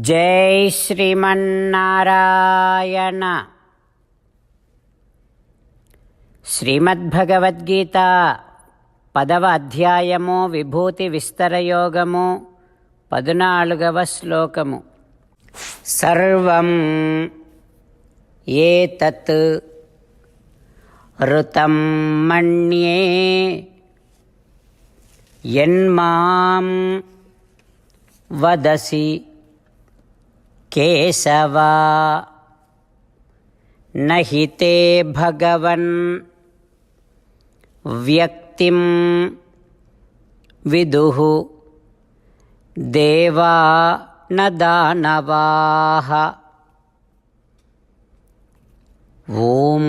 జై శ్రీమన్నారాయణ. శ్రీమద్భగవద్గీత పదవ అధ్యాయము విభూతి విస్తరయోగము పదునాలుగవ శ్లోకము. సర్వం ఏతత్ ఋతం మణ్యే యన్మాం వదసి కేశవా. నహితే భగవన్. వ్యక్తిం విదుః. దేవా న దానవాః. ఓం.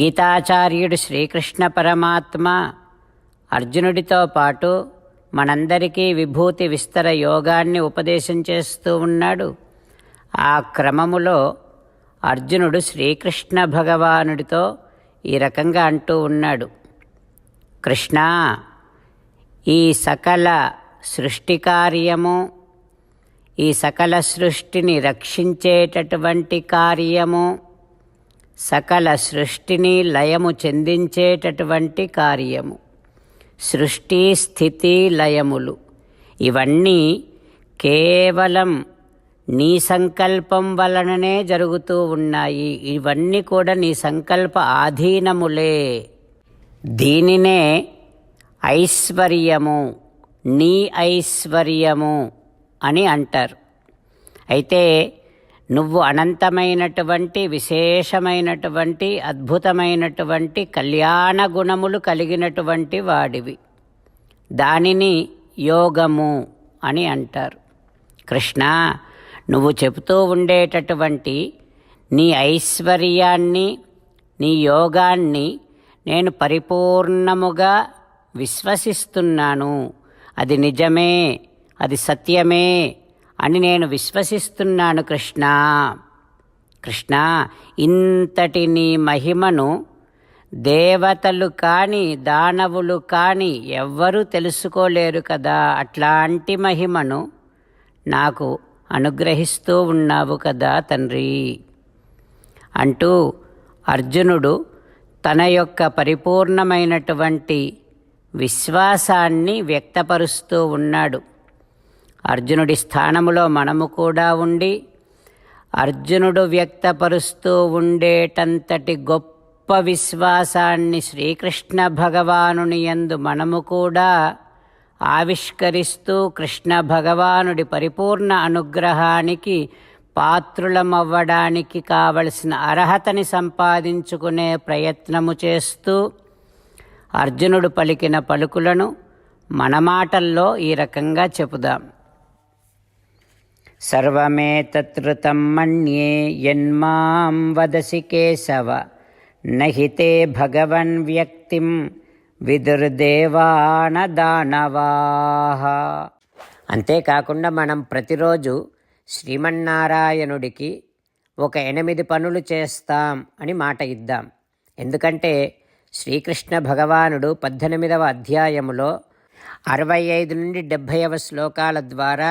గీతాచార్యుడు శ్రీకృష్ణ పరమాత్మ అర్జునుడితో పాటు మనందరికీ విభూతి విస్తర యోగాన్ని ఉపదేశం చేస్తూ ఉన్నాడు. ఆ క్రమములో అర్జునుడు శ్రీకృష్ణ భగవానుడితో ఈ రకంగా అంటూ ఉన్నాడు. కృష్ణ ఈ సకల సృష్టి కార్యము ఈ సకల సృష్టిని రక్షించేటటువంటి కార్యము సకల సృష్టిని లయము చెందించేటటువంటి కార్యము. సృష్టి స్థితి లయములు. ఇవన్నీ కేవలం నీ సంకల్పం వలననే జరుగుతూ ఉన్నాయి. ఇవన్నీ కూడా నీ సంకల్ప ఆధీనములే. దీనినే ఐశ్వర్యము నీ ఐశ్వర్యము అని అంటారు. అయితే నువ్వు అనంతమైనటువంటి విశేషమైనటువంటి అద్భుతమైనటువంటి కళ్యాణ గుణములు కలిగినటువంటి వాడివి. దానిని యోగము అని అంటారు. కృష్ణ నువ్వు చెబుతూ ఉండేటటువంటి నీ ఐశ్వర్యాన్ని నీ యోగాన్ని నేను పరిపూర్ణముగా విశ్వసిస్తున్నాను. అది నిజమే అది సత్యమే అని నేను విశ్వసిస్తున్నాను కృష్ణ. కృష్ణ ఇంతటి నీ మహిమను దేవతలు కాని దానవులు కాని ఎవ్వరూ తెలుసుకోలేరు కదా. అట్లాంటి మహిమను నాకు అనుగ్రహిస్తూ ఉన్నావు కదా తండ్రి. అంటూ అర్జునుడు తన యొక్క పరిపూర్ణమైనటువంటి విశ్వాసాన్ని వ్యక్తపరుస్తూ ఉన్నాడు. అర్జునుడి స్థానములో మనము కూడా ఉండి అర్జునుడు వ్యక్తపరుస్తూ ఉండేటంతటి గొప్ప విశ్వాసాన్ని శ్రీకృష్ణ భగవానుని యందు మనము కూడా ఆవిష్కరిస్తూ కృష్ణ భగవానుడి పరిపూర్ణ అనుగ్రహానికి పాత్రులమవ్వడానికి కావలసిన అర్హతని సంపాదించుకునే ప్రయత్నము చేస్తూ అర్జునుడు పలికిన పలుకులను మన మాటల్లో ఈ రకంగా చెబుదాం. సర్వమేతృతం మన్యే యన్మాం వదసి కేశవ నహితే భగవన్ వ్యక్తిం విదుర్దేవాన దానవాహ అంతేకాకుండా మనం ప్రతిరోజు శ్రీమన్నారాయణుడికి ఒక ఎనిమిది పనులు చేస్తాం అని మాట ఇద్దాం. ఎందుకంటే శ్రీకృష్ణ భగవానుడు పద్దెనిమిదవ అధ్యాయములో అరవై ఐదు నుండి డెబ్భైవ శ్లోకాల ద్వారా